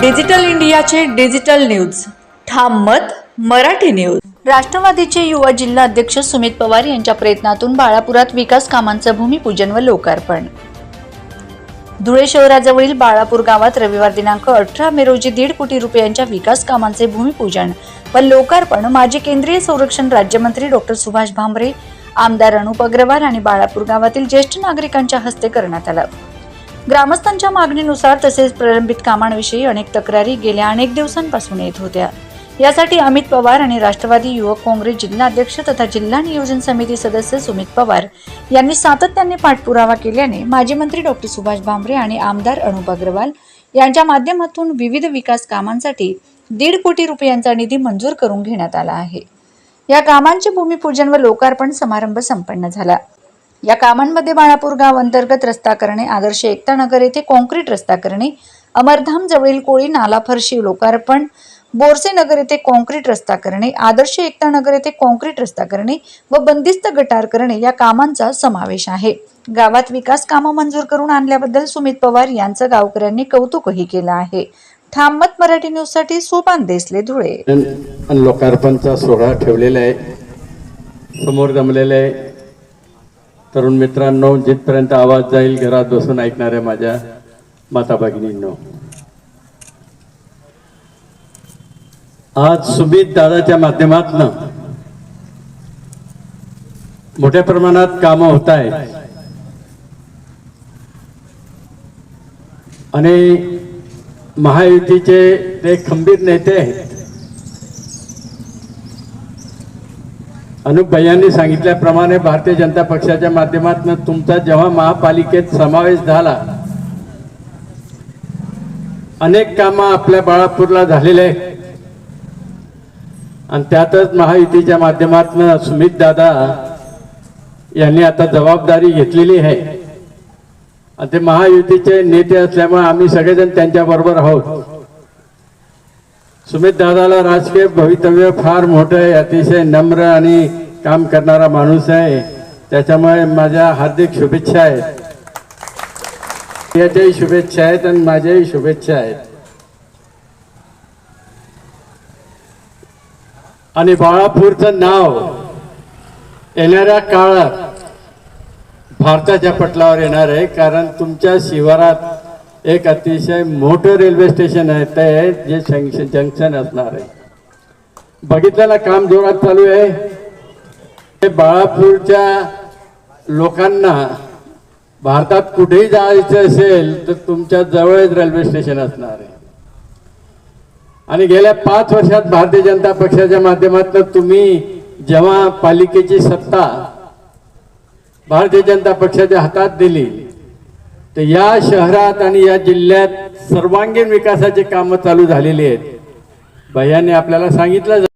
Digital इंडियाचे digital news. ठाम मत मराठी न्यूज. राष्ट्रवादीचे युवा जिल्हा अध्यक्ष सुमित पवार यांच्या प्रयत्नातून बाळापुरात विकास कामांचं भूमिपूजन व लोकार्पण. धुळे शहराजवळील बाळापूर गावात रविवार दिनांक अठरा मे रोजी दीड कोटी रुपयांच्या विकास कामांचे भूमिपूजन व लोकार्पण माजी केंद्रीय संरक्षण राज्यमंत्री डॉक्टर सुभाष भामरे आमदार अनुप अग्रवाल आणि बाळापूर गावातील ज्येष्ठ नागरिकांच्या हस्ते करण्यात आलं. ग्रामस्थांच्या मागणीनुसार तसेच प्रलंबित कामांविषयी अनेक तक्रारी गेल्या अनेक दिवसांपासून येत होत्या. यासाठी अमित पवार आणि राष्ट्रवादी युवक काँग्रेस जिल्हाध्यक्ष तथा जिल्हा नियोजन समिती सदस्य सुमित पवार यांनी सातत्याने पाठपुरावा केल्याने माजी मंत्री डॉक्टर सुभाष भामरे आणि आमदार अनुप अग्रवाल यांच्या माध्यमातून विविध विकास कामांसाठी दीड कोटी रुपयांचा निधी मंजूर करून घेण्यात आला आहे. या कामांचे भूमिपूजन व लोकार्पण समारंभ संपन्न झाला. या कामांमध्ये बाळापूर गाव अंतर्गत रस्ता करणे आदर्श एकता नगर येथे कॉन्क्रीट रस्ता करणे अमरधाम जवळील कोळी नाला फरशी लोकार्पण बोरसे नगर येथे कॉन्क्रीट रस्ता करणे आदर्श एकता नगर येथे कॉन्क्रीट रस्ता करणे व बंदिस्त गटार करणे या कामांचा समावेश आहे. गावात विकास कामं मंजूर करून आणल्याबद्दल सुमित पवार यांचं गावकऱ्यांनी कौतुकही केलं आहे. ठाममत मराठी न्यूजसाठी सोपान देसले धुळे. लोकार्पणचा सोहळा ठेवलेला आहे. समोर जमलेला आहे. तरुण मित्रांनो जिथपर्यंत आवाज जाईल घरात बसून ऐकणाऱ्या माझ्या माता भगिनींनो. आज सुमित दादाच्या माध्यमातनं मोठ्या प्रमाणात कामं होत आहेत. आणि महायुतीचे ते खंबीर नेते आहेत. अनुप भैयांनी सांगितल्याप्रमाणे भारतीय जनता पक्षाच्या माध्यमातून तुमचा जेव्हा महापालिकेत समावेश झाला अनेक कामं आपल्या बाळापूरला झालेले आणि त्यातच महायुतीच्या माध्यमातून सुमित दादा यांनी आता जबाबदारी घेतलेली आहे. आणि ते महायुतीचे नेते असल्यामुळे आम्ही सगळेजण त्यांच्याबरोबर आहोत. सुमित दादाला राजकीय भवितव्य फार मोठं आहे अतिशय नम्र आणि काम करणारा माणूस आहे. त्याच्यामुळे माझ्या हार्दिक शुभेच्छा आहेत. याच्याही शुभेच्छा आहेत आणि माझ्याही शुभेच्छा आहेत. आणि बाळापूरचं नाव येणाऱ्या काळात भारताच्या पटलावर येणार आहे. कारण तुमच्या शिवारात एक अतिशय मोठं रेल्वे स्टेशन आहे. ते जे जंक्शन असणार आहे. बघितलेला काम जोरात चालू आहे. बाळापूरच्या लोकांना भारतात कुठेही जायचं असेल तर तुमच्या जवळच रेल्वे स्टेशन असणार आहे. आणि गेल्या पाच वर्षात भारतीय जनता पक्षाच्या माध्यमातून तुम्ही जेव्हा पालिकेची सत्ता भारतीय जनता पक्षाच्या हातात दिली तर या शहरात आणि या जिल्ह्यात सर्वांगीण विकासाची कामं चालू झालेली आहेत. भैयाने आपल्याला सांगितलं